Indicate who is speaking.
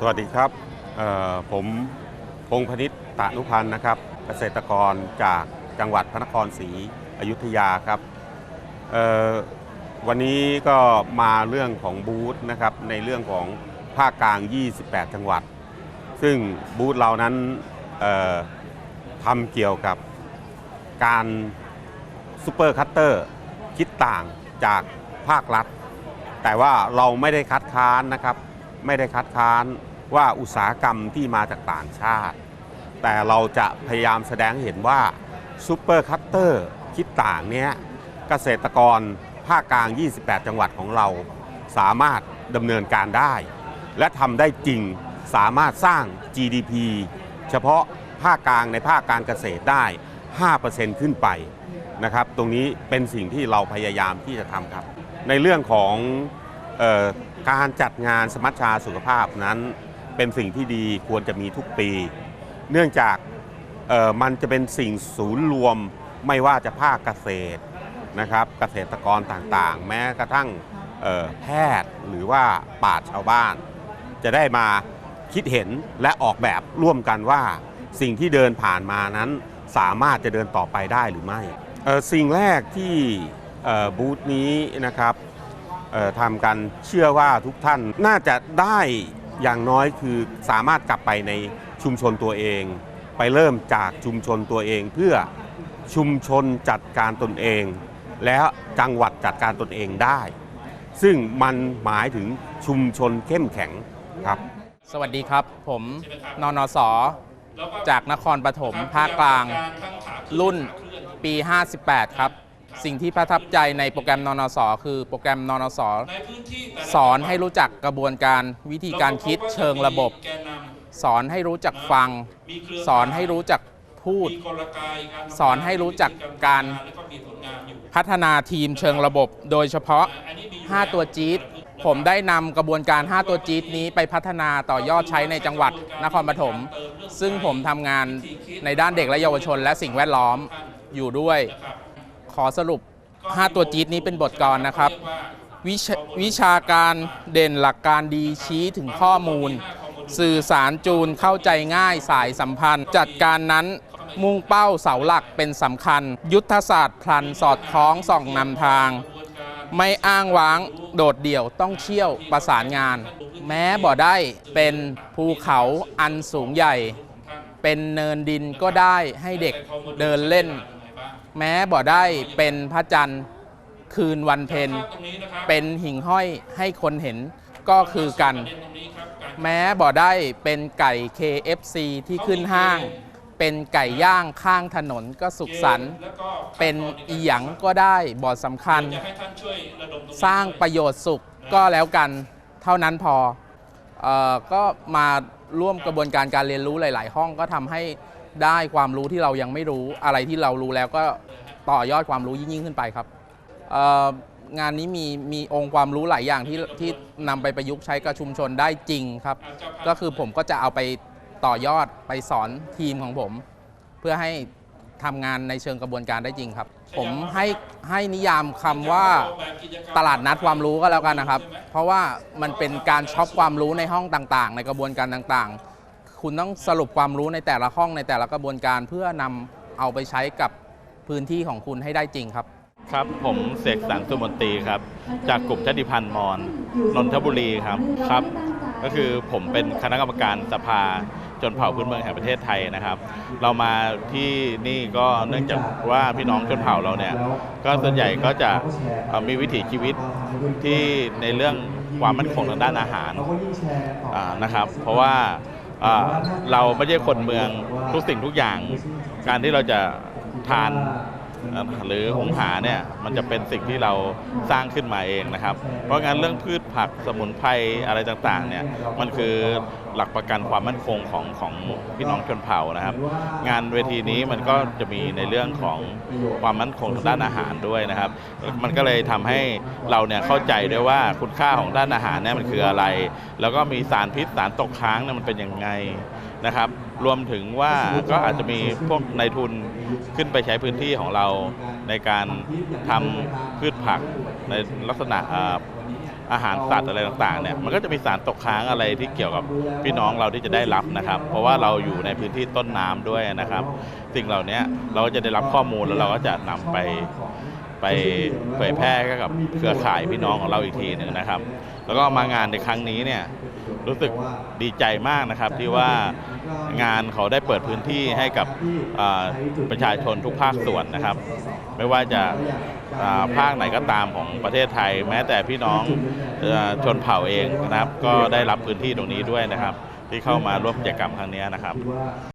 Speaker 1: สวัสดีครับผมพงพนิษฐ์ตานุพันธ์นะครับ เกษตรกรจากจังหวัดพระนครศรีอยุธยาครับวันนี้ก็มาเรื่องของบูธนะครับในเรื่องของภาคกลาง 28 จังหวัด ซึ่งบูธเรานั้นทำเกี่ยวกับการซูเปอร์คัตเตอร์คิดต่างจากภาครัฐ แต่ว่าเราไม่ได้คัดค้านนะครับ ไม่ได้คัดค้าน ว่าอุตสาหกรรมที่มาจากต่างชาติ แต่เราจะพยายามแสดงเห็นว่าซูเปอร์คัตเตอร์คิดต่างเนี้ยเกษตรกรภาคกลาง 28 จังหวัดของเราสามารถดำเนินการได้ และทำได้จริงสามารถสร้าง GDP เฉพาะภาคกลางในภาคการเกษตรได้ 5%ขึ้นไปนะครับ ตรงนี้เป็นสิ่งที่เราพยายามที่จะทำครับ ในเรื่องของออการจัดงานสมัชชาสุขภาพนั้น เป็นสิ่งที่ดีควรจะมีทุกปี เนื่องจากมันจะเป็นสิ่งศูนย์รวมไม่ว่าจะภาคเกษตรนะครับ เกษตรกรต่างๆ แม้กระทั่งแพทย์หรือว่าปราชาวบ้าน จะได้มาคิดเห็นและออกแบบร่วมกันว่า สิ่งที่เดินผ่านมานั้นสามารถจะเดินต่อไปได้หรือไม่สิ่งแรกที่บูธนี้นะครับทำกันเชื่อว่าทุกท่านน่าจะได้ อย่างน้อยคือสามารถกลับไปในชุมชนตัวเอง ไปเริ่มจากชุมชนตัวเอง เพื่อชุมชนจัดการตนเอง แล้วจังหวัดจัดการตนเองได้ ซึ่งมันหมายถึงชุมชนเข้มแข็งครับ
Speaker 2: สวัสดีครับ ผมนนสจากนครปฐมภาคกลาง รุ่นปี 58 ครับ สิ่งที่ประทับใจในโปรแกรมนนสคือโปรแกรมนนสสอนให้รู้จักกระบวนการวิธีการคิดเชิงระบบ สอนให้รู้จักฟัง สอนให้รู้จักพูด สอนให้รู้จักการพัฒนาทีมเชิงระบบ โดยเฉพาะ 5 ตัวจี๊ดผมได้นำกระบวนการ 5 ตัวจี๊ดนี้ไปพัฒนาต่อยอดใช้ในจังหวัดนครปฐมซึ่งผมทำงานในด้านเด็กและเยาวชนและสิ่งแวดล้อมอยู่ด้วย อสรุป 5 ตัวจี๊ดนี้เป็นบทกรนะครับ วิชาวิชาการเด่นหลักการดีชี้ถึงข้อมูล สื่อสารจูนเข้าใจง่ายสายสัมพันธ์ จัดการนั้นมุ่งเป้าเสาหลักเป็นสำคัญ ยุทธศาสตร์พลันสอดคล้องส่องนำทาง ไม่อ้างว้างโดดเดี่ยวต้องเชี่ยวประสานงาน แม้บ่ได้เป็นภูเขาอันสูงใหญ่ เป็นเนินดินก็ได้ให้เด็กเดินเล่น แม้บ่ได้เป็นพระจันทร์คืนวันเพ็ญเป็นหิ่งห้อยให้คนเห็นก็คือกัน แม้บ่ได้เป็นไก่ KFC ที่ขึ้นห้าง เป็นไก่ย่างข้างถนนก็สุขสันต์เป็นอีหยังก็ได้บ่สำคัญ สร้างประโยชน์สุขก็แล้วกันเท่านั้นพอเออก็มาร่วมกระบวนการการเรียนรู้หลาย ๆ ห้องก็ทำให้ ได้ความรู้ที่เรายังไม่รู้อะไรที่เรารู้แล้วก็ต่อยอดความรู้ยิ่งๆขึ้นไปครับเอ่องานนี้มีมีองค์ความรู้หลายอย่างที่ที่นำไปประยุกต์ใช้กับชุมชนได้จริงครับ ก็คือผมก็จะเอาไปต่อยอดไปสอนทีมของผม เพื่อให้ทำงานในเชิงกระบวนการได้จริงครับ ผมให้ให้นิยามคำว่าตลาดนัดความรู้ก็แล้วกันนะครับ เพราะว่ามันเป็นการช็อปความรู้ในห้องต่างๆ ในกระบวนการต่างๆ คุณต้องสรุปความรู้ในแต่ละห้องในแต่ละกระบวนการเพื่อนำเอาไปใช้กับพื้นที่ของคุณให้ได้จริงครับ
Speaker 3: ครับ ผมเสกสรรสุมนตรีครับ จากกลุ่มชาติพันธ์มอญนนทบุรีครับครับ ก็คือผมเป็นคณะกรรมการสภาชนเผ่าพื้นเมืองแห่งประเทศไทยนะครับ เรามาที่นี่ก็เนื่องจากว่าพี่น้องชนเผ่าเราเนี่ยก็ส่วนใหญ่ก็จะเอ่อมีวิถีชีวิตที่ในเรื่องความมั่นคงทางด้านอาหารอ่านะครับ เพราะว่า เราไม่ใช่คนเมืองทุกสิ่งทุกอย่าง การที่เราจะทานหรือหงหาเนี่ยมันจะเป็นสิ่งที่เราสร้างขึ้นมาเองนะครับ เพราะงั้นเรื่องพืชผักสมุนไพรอะไรต่างๆเนี่ยมันคือหลักประกันความมั่นคงของของพี่น้องชนเผ่านะครับ งานเวทีนี้มันก็จะมีในเรื่องของความมั่นคงทางด้านอาหารด้วยนะครับ มันก็เลยทำให้เราเนี่ยเข้าใจด้วยว่าคุณค่าของด้านอาหารเนี่ยมันคืออะไร แล้วก็มีสารพิษสารตกค้างเนี่ยมันเป็นยังไงนะครับ รวมถึงว่าก็อาจจะมีพวกนายทุนขึ้นไปใช้พื้นที่ของเราในการทำพืชผักในลักษณะ อาหารสัตว์อะไรต่างๆเนี่ยมันก็จะมีสารตกค้างอะไรที่เกี่ยวกับพี่น้องเราที่จะได้รับนะครับ เพราะว่าเราอยู่ในพื้นที่ต้นน้ำด้วยนะครับ สิ่งเหล่านี้เราก็จะได้รับข้อมูลแล้วเราก็จะนำไปไปเผยแพร่ให้กับเครือข่ายพี่น้องของเราอีกทีหนึ่งนะครับ แล้วก็มางานในครั้งนี้เนี่ยรู้สึกดีใจมากนะครับที่ว่างานเขาได้เปิดพื้นที่ให้กับประชาชนทุกภาคส่วนนะครับ ไม่ว่าจะาภาคไหนก็ตามของประเทศไทย แม้แต่พี่น้องอชนเผ่าเองนะครับ ก็ได้รับพื้นที่ตรงนี้ด้วยนะครับ ที่เข้ามาร่วมกิจกรรมครั้งนี้นะครับ